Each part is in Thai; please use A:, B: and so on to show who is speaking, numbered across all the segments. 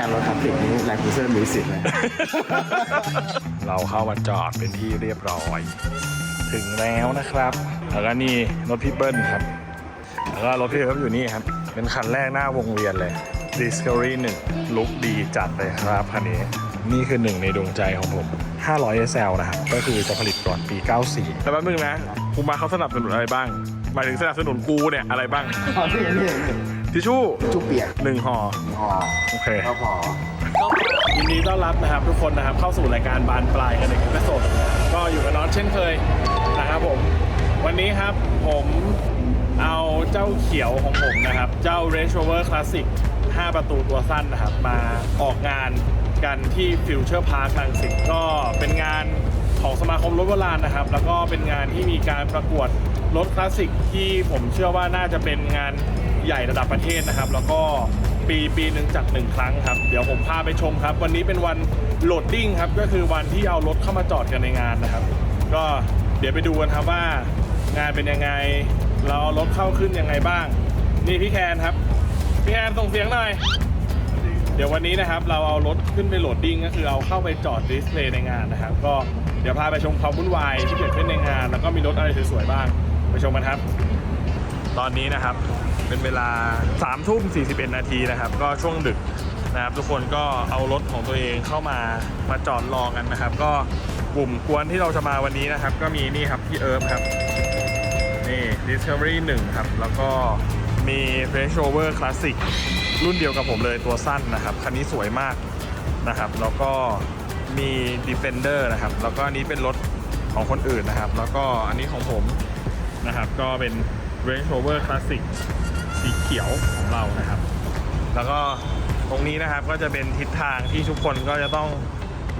A: งานรถคลาสสิกนี้แรงคูเซอร์มีสิทธิ์เลย
B: เราเข้ามาจอดเป็นที่เรียบร้อย ถึงแล้วนะครับ แล้วก็นี่รถพี่เบิ้ลครับ แล้วก็รถพี่เอิร์ฟอยู่นี่ครับ เป็นคันแรกหน้าวงเวียนเลย Discovery 1ลุคดีจัดเลยครับคันนี้ นี่คือหนึ่งในดวงใจของผม 500 SL นะครับ ก็คือจะผลิตก่อนปี 94 แต่แป๊บนึงนะกูมาเขาสนับสนุนอะไรบ้าง หมายถึงสนับสนุนกูเนี่ยอะไรบ้าง
A: อ๋อนี่นี่นี่
B: ทิชชู่
A: จุ๊บเปียก
B: หนึ่งห่อ
A: อ๋อ
B: โอเค
A: ก็พอ
B: ยินดีต้อนรับนะครับทุกคนนะครับเข้าสู่รายการบานปลายกันในคลิปสดก็อยู่กับน็อตเช่นเคยนะครับผมวันนี้ครับผมเอาเจ้าเขียวของผมนะครับ เจ้า Range Rover Classic 5 ประตูตัวสั้นนะครับ มาออกงานกันที่ Future Park ลังสิตก็เป็นงานของสมาคมรถโบราณนะครับ แล้วก็เป็นงานที่มีการประกวด รถคลาสสิกที่ผมเชื่อว่าน่าจะเป็นงานใหญ่ระดับประเทศนะครับ แล้วก็ปีปีหนึ่งจัดหนึ่งครั้งครับ เดี๋ยวผมพาไปชมครับ วันนี้เป็นวันโหลดดิ้งครับ ก็คือวันที่เอารถเข้ามาจอดกันในงานนะครับ ก็เดี๋ยวไปดูกันครับว่างานเป็นยังไง เราเอารถเข้าขึ้นยังไงบ้าง นี่พี่แคนครับ พี่แคนส่งเสียงหน่อย เดี๋ยววันนี้นะครับเราเอารถขึ้นไปโหลดดิ้งก็คือเอาเข้าไปจอดดิสเพลย์ในงานนะครับ ก็เดี๋ยวพาไปชมความวุ่นวายที่เกิดขึ้นในงาน แล้วก็มีรถอะไรสวยๆบ้าง ไปชมกันครับ ตอนนี้นะครับเป็นเวลา3ามทุ่ม41 นาทีนะครับ ก็ช่วงดึกนะครับ ทุกคนก็เอารถของตัวเองเข้ามามาจอดรอกันนะครับ ก็กลุ่มกวนที่เราจะมาวันนี้นะครับ ก็มีนี่ครับพี่เอิร์ฟครับนี่ Discovery 1 ครับ แล้วก็มี Range Rover Classic รุ่นเดียวกับผมเลยตัวสั้นนะครับ คันนี้สวยมากนะครับ แล้วก็มี Defender นะครับ แล้วก็อันนี้เป็นรถของคนอื่นนะครับ แล้วก็อันนี้ของผม นะครับ ก็เป็น Range Rover Classic สีเขียวของเรานะครับ แล้วก็ตรงนี้นะครับก็จะเป็นทิศทางที่ทุกคนก็จะต้อง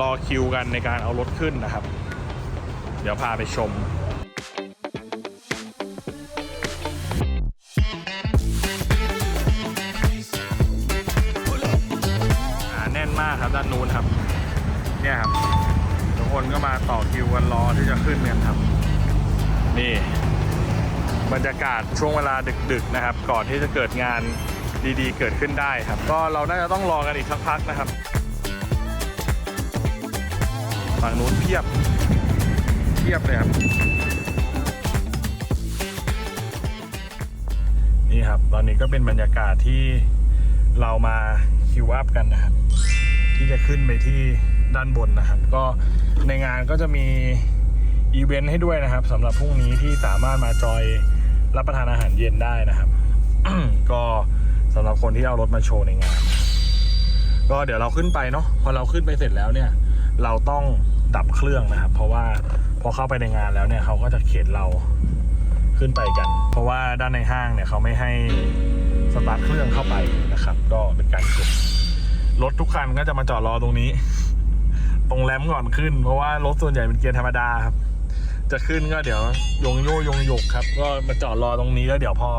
B: รอคิวกันในการเอารถขึ้นนะครับ เดี๋ยวพาไปชมหนาแน่นมากครับด้านนู้นครับ เนี่ยครับ ทุกคนก็มาต่อคิวกันรอที่จะขึ้นกันครับ นี่ บรรยากาศช่วงเวลาดึกๆนะครับ ก่อนที่จะเกิดงานดีๆ เกิดขึ้นได้ครับ ก็เราน่าจะต้องรอกันอีกสักพักนะครับฝั่งนู้นเพียบเพียบเลยครับ นี่ครับ ตอนนี้ก็เป็นบรรยากาศที่เรามาคิวอัพกันนะครับ ที่จะขึ้นไปที่ด้านบนนะครับ ก็ในงานก็จะมีอีเวนต์ให้ด้วยนะครับสำหรับพรุ่งนี้ที่สามารถมาจอย รับประทานอาหารเย็นได้นะครับ ก็สำหรับคนที่เอารถมาโชว์ในงาน ก็เดี๋ยวเราขึ้นไปเนาะพอเราขึ้นไปเสร็จแล้วเนี่ย เราต้องดับเครื่องนะครับ เพราะว่าพอเข้าไปในงานแล้วเนี่ยเขาก็จะเข็นเราขึ้นไปกัน เพราะว่าด้านในห้างเนี่ยเขาไม่ให้สตาร์ทเครื่องเข้าไปนะครับ ก็เป็นการกดรถทุกคันก็จะมาจอดรอตรงนี้ ตรงแรมก่อนขึ้น เพราะว่ารถส่วนใหญ่เป็นเกียร์ธรรมดาครับ จะขึ้นก็เดี๋ยวยงโยยงหยกครับ ก็มาจอดรอตรงนี้แล้วเดี๋ยวพอ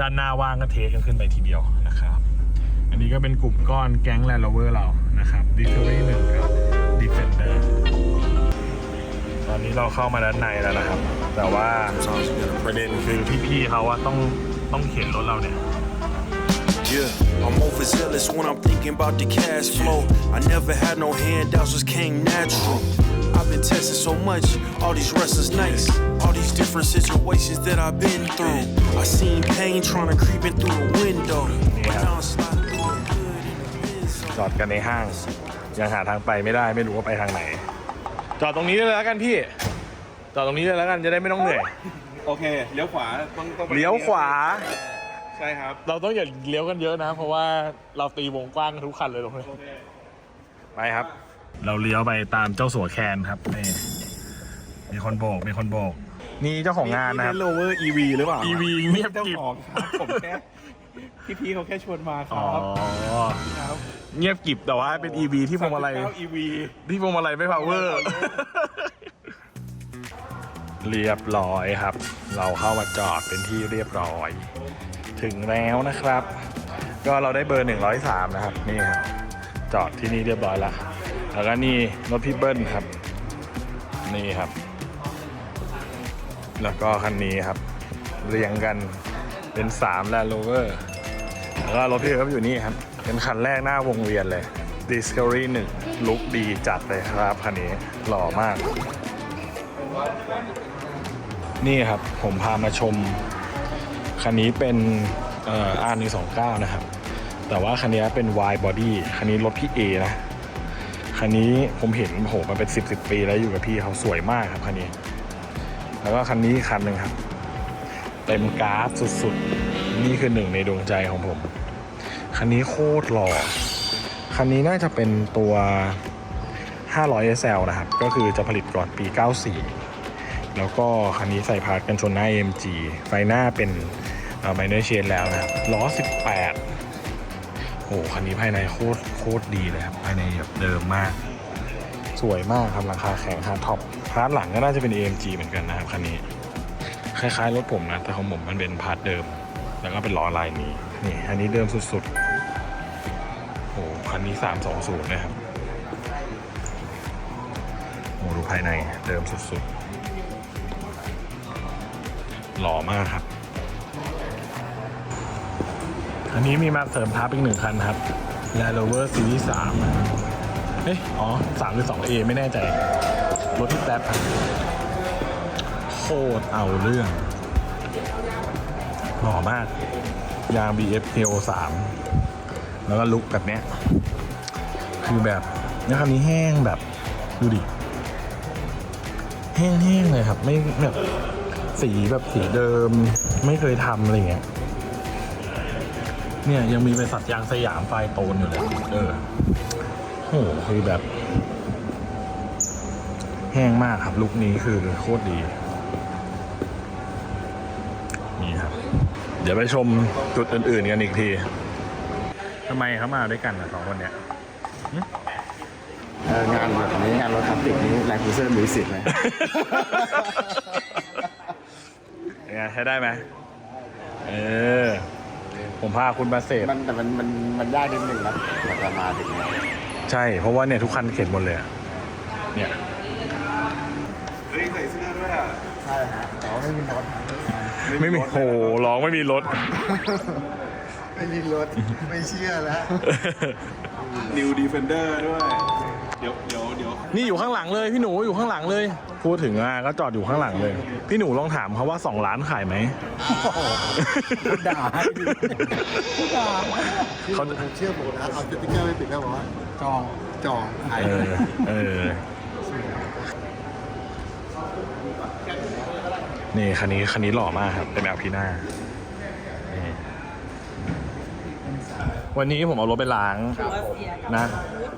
B: ด้านหน้าว่างก็เทกันขึ้นไปทีเดียวนะครับ อันนี้ก็เป็นกลุ่มก้อนแก๊งแลนด์โรเวอร์เรานะครับดิทอรี่หนึ่งกับดีเฟนเดอร์ตอนนี้เราเข้ามาด้านในแล้วนะครับ แต่ว่าประเด็นคือพี่ๆเขาว่าต้องต้องเข็นรถเราเนี่ย
C: Yeah, I'm overzealous when I'm thinking about the cash flow. I never had no handouts, just came natural. I've been testing so much, all these restless nights, all these different situations that I've been through. I seen pain trying to creep in through the window. But now I'm sliding through the hood in the Benz.
B: จอดกันในห้าง ยังหาทางไปไม่ได้ไม่รู้ว่าไปทางไหน จอดตรงนี้เลยแล้วกันพี่ จอดตรงนี้เลยแล้วกันจะได้ไม่ต้องเหนื่อย
D: โอเค เลี้ยวขวาต้องต้องไป
B: เลี้ยวขวา
D: ใช่ครับ
B: เราต้องอย่าเลี้ยวกันเยอะนะ เพราะว่าเราตีวงกว้างกันทุกคันเลยตรงนี้ไปครับ เราเลี้ยวไปตามเจ้าสัวแคนครับนี่มีคนโบก มีคนโบก นี่เจ้าของงานนะครับ
D: โลเวอร์ EV หรือเปล่า
B: EV เงียบ
D: เจ้า
B: กิบ
D: ของครับผมแค่พี่ๆเขาแค่ชวนมาค
B: อ๋
D: รั
B: อบ
D: ครับ
B: เงียบกิบแต่ว่าเป็น EV ที่พวงมาลัย
D: 39 EV
B: ที่พวงมาลัยไม่พาวเวอร์ เรียบร้อยครับ เราเข้ามาจอดเป็นที่เรียบร้อย ถึงแล้วนะครับ ก็เราได้เบอร์ 103 นะครับ นี่ครับ จอดที่นี่เรียบร้อยแล้ว แล้วก็นี่รถพี่เบิ้ลครับ นี่ครับ แล้วก็คันนี้ครับ เรียงกันเป็น3 Land Rover แล้วก็รถพี่เอิร์ฟอยู่นี่ครับ เป็นคันแรกหน้าวงเวียนเลย Discovery 1ลุคดีจัดเลยครับคันนี้หล่อมาก นี่ครับผมพามาชม คันนี้เป็นเอ่อ R129 นะครับ แต่ว่าคันนี้เป็น wide body คันนี้รถพี่เอนะ คันนี้ผมเห็นโหมันเป็น 10 10ปีแล้วอยู่กับพี่เขาสวยมากครับคันนี้ แล้วก็คันนี้คันหนึ่งครับ เต็มกราฟสุดๆ นี่คือหนึ่งในดวงใจของผม คันนี้โคตรหล่อ คันนี้น่าจะเป็นตัว 500 SL นะครับ ก็คือจะผลิตก่อนปี 94 แล้วก็คันนี้ใส่พาร์ทกันชนหน้า AMG ไฟหน้าเป็นไมเนอร์เชนแล้วนะครับล้อ 18 โอ้โหคันนี้ภายในโคตรโคตรดีเลยครับภายในแบบเดิมมาก สวยมากครับราคาแข็งฮาร์ดท็อปพาร์ทหลังก็น่าจะเป็น AMG เหมือนกันนะครับคันนี้ คล้ายๆรถผมนะ แต่ของผมมันเป็นพาร์ทเดิม แล้วก็เป็นล้อลายนี้นี่อันนี้เดิมสุดๆโอ้โหคันนี้ 320นะครับโอ้ดูภายในเดิมสุดๆหล่อมากครับ อันนี้มีมาเสริมทับอีกหนึ่งคันครับ Land Rover Series 3เอ๊ะอ๋อ 3 หรือ 2A ไม่แน่ใจ รถที่แป๊บครับโคตรเอาเรื่องหล่อมาก ยาง BF TO 3แล้วก็ลุกแบบเนี้ย คือแบบนี่ยคันนี้แห้งแบบ ดูดิ แห้งๆเลยครับ ไม่แบบสีแบบสีเดิม ไม่เคยทำอะไรเงี้ย เนี่ยยังมีเป็นสัตว์ยางสยามไฟโตนอยู่เลย เออโหคือแบบ แห้งมากครับลุคนี้คือโคตรดีนี่ครับ เดี๋ยวไปชมจุดอื่น ๆ กันอีกทีทำไมเขามาด้วยกันอะสองคนเนี้ย
A: เอองานแบบนี้งานรถคลาสสิกนี้แรงคูเซอร์มีสิทธิ์ไหม
B: เป็นไงใช้ได้ไหมเออ ผมพาคุณมาเสพ
A: มันแต่มันมันมันยากนิดนึงนะกว่าจะมาถึงเนี่ย
B: ใช่ เพราะว่าเนี่ยทุกคันเข็นหมดเลยอะเนี่ย
D: เฮ้ยใส่เสื้อด้วยอะ
A: ใช่ฮะแต่ว่าไม่มีรถ
B: ไม่มีโหร้องไม่มีรถ
A: ไม่มีรถไม่เชื่อแล้ว
D: New Defender ด้วยเดี๋ยวเดี๋ยวเดี๋ยว
B: นี่อยู่ข้างหลังเลยพี่หนูอยู่ข้างหลังเลย พูดถึงอะก็จอดอยู่ข้างหลังเลย พี่หนูลองถามเขาว่า 2 ล้านขายไหม
A: ด่าให้ดิด่า
B: เขา
A: เชื่อผมนะเอาสติ๊กเกอร์ไปติดแล้วบอกว่าจองจองขาย
B: เออเออนี่คันนี้คันนี้หล่อมากครับเป็นแมวพีหน้า วันนี้ผมเอารถไปล้างนะ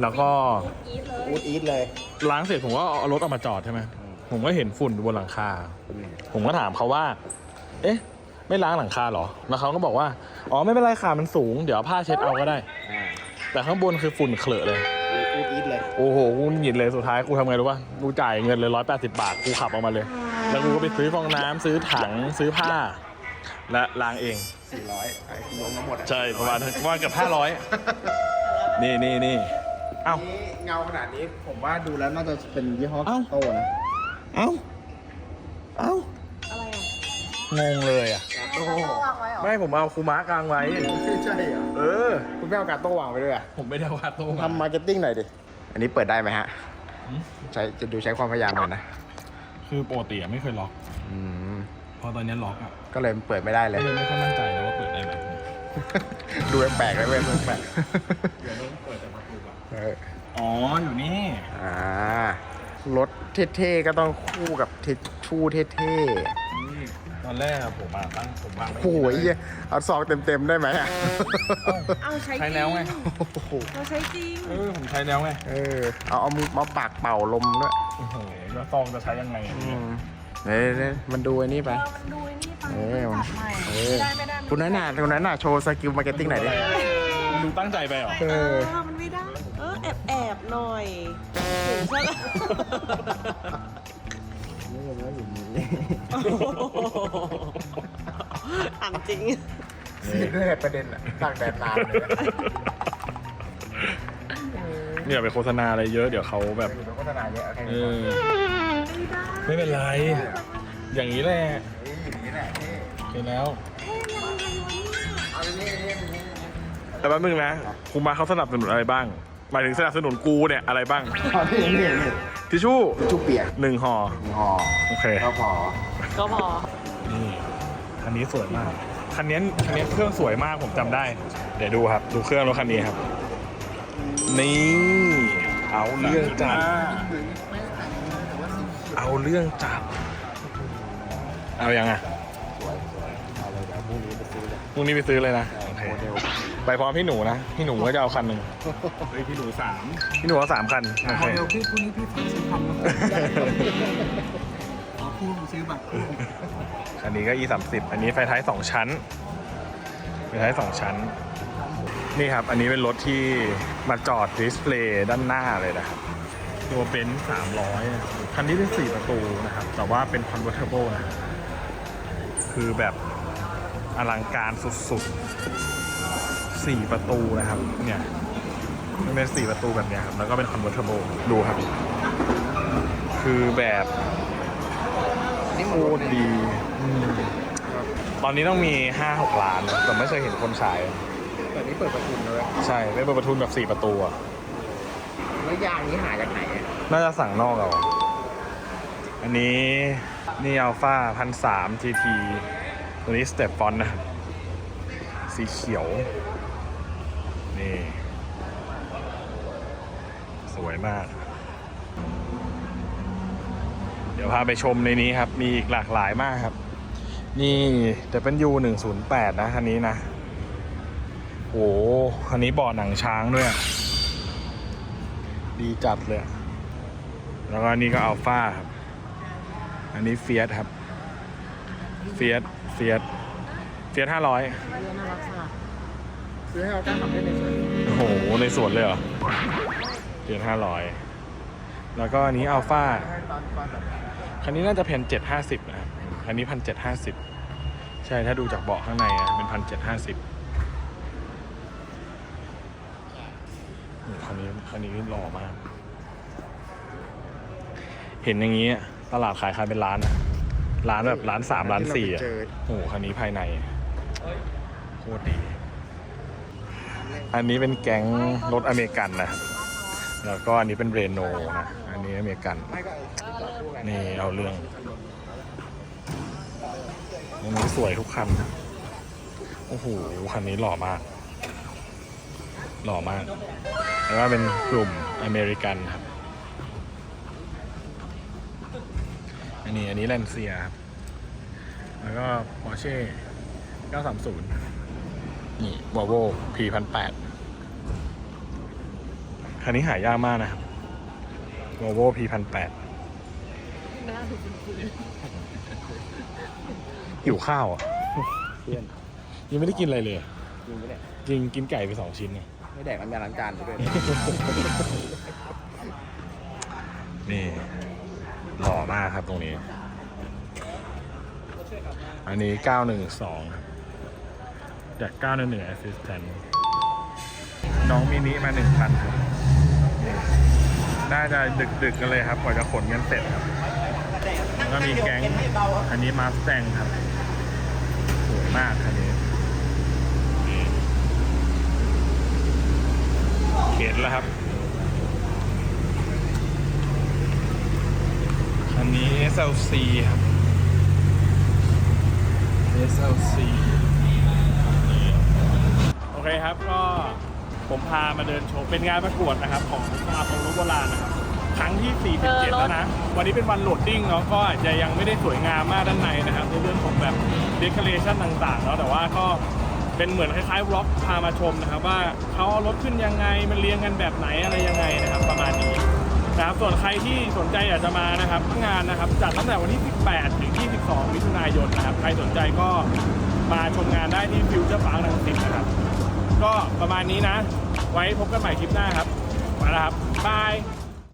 B: แล้วก็
A: อูดอีทเลย
B: ล้างเสร็จผมก็เอารถออกมาจอดใช่ไหมผมก็เห็นฝุ่นบนหลังคา ผมก็ถามเขาว่า เอ๊ะ ไม่ล้างหลังคาเหรอ แล้วเขาก็บอกว่า อ๋อไม่เป็นไรค่ะมันสูง เดี๋ยวเอาผ้าเช็ดเอาก็ได้แต่ข้างบนคือฝุ่นเขลอะเลย
A: อูดอีทเลย
B: โอ้โห กูหงิดเลยสุดท้ายกูทำไงรู้ป่ะ กูจ่ายเงินเลยร้อยแปดสิบาท กูขับออกมาเลย แล้วกูก็ไปซื้อฟองน้ำซื้อถังซื้อผ้า และล้างเอง
A: 400ขายรวมทั้งหมดอะ
B: ใช่ประมาณประมาณเกือบห้าร้อยนี่นี่นี่เอ้า
A: นี่เงาขนาดนี้ผมว่าดูแล้วน่าจะเป็นยี่ห้อ
B: เอ้า
A: โตนะ
B: เอ้าเอ้า
E: อะไรอะ
B: งงเลยอะ
A: โต้
E: วางไว้เหรอ
B: ไม่ผมเอาคูมะกลางไว้
A: ใช่เหรอ
B: เออ
A: คุณไม่เอาการโต้วางไปด้วยอะ
B: ผมไม่ได้วาดโต้มา
A: ทำมาร์เก็ตติ้งหน่อยดิ อันนี้เปิดได้ไหมฮะใช้จะดูใช้ความพยายามหน่อยนะ
B: คือปกติอะไม่เคยล็อก
A: อืม
B: พอตอนนี้ล็อกอะ
A: ก็เลยเปิดไม่ได้เล
B: ก็
A: ย
B: เลยไม่ค่อยมั่นใจนะว่าเปิ ดได้ไหม
A: ดูแปลกๆเลยเว้ยดูแปลก
B: เดี๋ยวต้องเปิดแต่ประตูก่อน
A: เออ
B: อ๋อ อยู่นี่
A: อ่ารถเท่ๆก็ต้องคู่กับทิชชู่เท่
B: นี่ตอนแรกอะผมมาตั้งผมวาง
A: ๆ
B: ไว้
A: โอ้โหไอ้เหี้ยเอาซองเต็มๆได้ไหมอะ
E: เอาใช้จ
B: ใช้
E: ริง
B: แล้วไง
A: โอ้โห
E: เราใช้จริง
B: เออ ผมใช้แล้วไง
A: เออ เอาเอามือมาปากเป่าลมด้วย
B: โอ้โหแล้วซองจะใช้ยังไงอะ
A: อืม เดี๋ยวเดี๋ยวมันดูไอ้นี่ไป
E: เออ มันดูไอ้นี่ฟัง
A: เออ
E: ตัดใหม่
A: เออ
E: ได้ไม่ได้มั
A: คุณนั้นน่ะคุณนั้นน่ะโชว์สกิลมาร์เก็ตติ้งหน่อยดิ
B: ดูตั้งใจไปเหรอ
A: เอ
E: เอ
A: อ
E: อมันไม่ได้ เออแอบแอบๆหน่อยถึงใช่ไหม
A: นี่มันว่าอย่างนี้
E: ถามจริง
A: ด้วยประเด็นอะตากแดดนานเลยอะ
B: เนี่ยไปโฆษณาอะไรเยอะเดี๋ยวเขาแบบ
A: อยู่ในโฆษณาเยอะโอเค
B: เออ ไม่เป็นไร อย่างนี้แหละ
A: เฮ้ยอย่างนี้แหละเท่
B: โอเคแล้ว
A: เอาอันนี้อันนี้อันนี้
B: แต่แป๊บนึงนะครูมาเขาสนับสนุนอะไรบ้าง หมายถึงสนับสนุนกูเนี่ยอะไรบ้าง
A: อ๋อนี่นี่นี่
B: ทิชชู่
A: ชุบเปียก
B: หนึ่งห่อ
A: ห่อ
B: โอเค
A: ก็พอ
E: ก็พอ
B: นี่คันนี้สวยมาก คันนี้คันนี้เครื่องสวยมากผมจำได้ เดี๋ยวดูครับ ดูเครื่องรถคันนี้ครับ นี่ เอาเรื่องจัด เอาเรื่องจัดเอายังอะพรุ่งนี้ไปซื้อเลยนะโอเคไปพร้อมพี่หนูนะ พี่หนูก็จะเอาคันหนึ่ง
D: เฮ้ยพี่หนูสาม
B: พี่หนูเอาสามคันโอเค
D: เดี๋ยวพี่พรุ่งนี้พี่ฝากซื้อคำนะขอพูดซื้อบัตร
B: อันนี้ก็ e 3 0อันนี้ไฟท้ายสองชั้นไฟท้ายสองชั้น นี่ครับ อันนี้เป็นรถที่มาจอดดิสเพลย์ด้านหน้าเลยนะครับ ตัวเบนซ์สามร้อยคันนี้เป็น4ประตูนะครับ แต่ว่าเป็น convertible นะคือแบบอลังการสุดๆ4ประตูนะครับ เนี่ยมันเป็น4ประตูแบบเนี้ยครับ แล้วก็เป็น convertible ดูครับ คือแบบ
A: นี่
B: โค
A: มัน
B: ตรดีอืมตอนนี้ต้องมี5-6ล้านนะแต่ไม่เคยเห็นคนขาย
A: แต่นี่เปิดประทุนเลย
B: ใช่ไม่เป็นประทุนแบบ4ประตูอะ
A: แล้วยางนี้หาจากไหนอะ
B: น่าจะสั่งนอกเอา อันนี้นี่อัลฟาพันสาม GT ตัวนี้สเตปฟอนนะ สีเขียว นี่ สวยมาก เดี๋ยวพาไปชมในนี้ครับ มีอีกหลากหลายมากครับ นี่แต่เป็น U 1 0 8นะคันนี้นะโอ้โหคันนี้บาะหนังช้างด้วย ดีจัดเลย แล้วก็อันนี่ก็อัลฟาครับ อันนี้เฟียสครับ เฟียสเฟียสเฟียสห้าร้อย
A: ซื้อให้เรากล้าขับได้ในสวน
B: โอ้โห ในสวนเลยเหรอ เฟียสห้าร้อยแล้วก็อันนี้อัลฟา
A: ตอนตอนแบบ
B: คันนี้น่าจะเพนเจ็ดห้าสิบนะครับ คันนี้พันเจ็ดห้าสิบใช่ ถ้าดูจากเบาะข้างในอะเป็นพันเจ็ดห้าสิบคันนี้คันนี้หล่อมาก เห็นอย่างนี้อะตลาดขายคันเป็นล้านอะร้านแบบร้านสามร้านสี่อะ
A: เจอ
B: โอ้โหคันนี้ภายในโคตรดี อันนี้เป็นแก๊งรถอเมริกันนะครับแล้วก็อันนี้เป็นเรโนนะ อันนี้อเมริกัน
A: ไม่ก็ต่อสู้กัน
B: นี่เอาเรื่องอันนี้สวยทุกคัน โอ้โห คันนี้หล่อมาก หล่อมาก แล้วก็เป็นกลุ่มอเมริกันครับ อันนี้อันนี้แลนเซียครับ แล้วก็ Porsche 930 นี่ Volvo P 1 8 0 0คันนี้หายากมากนะครับ Volvo P 1 8 0 0หิวข้าวอะ
A: เพื่อน
B: ยังไม่ได้กินอะไรเลย
A: จริงปะเนี่ย
B: จริงกินไก่ไปสองชิ้นเนี่ย
A: ไม่แดกน้ำยาล้างจานไปด้วย
B: นี่ หล่อมากครับตรงนี้ อันนี้ 912 ครับ จาก 911 Assistant น้องมินิมา 1,000 ครับ น่าจะดึกๆกันเลยครับ กว่าจะขนกันเสร็จครับ แล้วก็มีแก๊ง อันนี้มาสแตงครับ สวยมากคันนี้เข็นแล้วครับ นนี้ SLC ครับ SLC โอเคครับก็ผมพามาเดินโชว์เป็นงานประกวดนะครับ ของสมาคมรถโบราณนะครับครั้งที่ 47 แล้วนะ วันนี้เป็นวันโหลดดิ้งเนาะก็อาจจะยังไม่ได้สวยงามมากด้านในนะครับ ในเรื่องของแบบเดคอเรชันต่างๆเนาะแต่ว่าก็เป็นเหมือนคล้ายๆวล็อกพามาชมนะครับ ว่าเขาเอารถขึ้นยังไงมันเรียงกันแบบไหนอะไรยังไงนะครับ ประมาณนี้ นะครับส่วนใครที่สนใจอยากจะมานะครับงานนะครับจัดตั้งแต่วันที่ 18 ถึง 22 มิถุนายนนะครับ ใครสนใจก็มาชมงานได้ที่ฟิวเจอร์พาร์คลังสิตนะครับ ก็ประมาณนี้นะ ไว้พบกันใหม่คลิปหน้าครับ มาแล้วครับบาย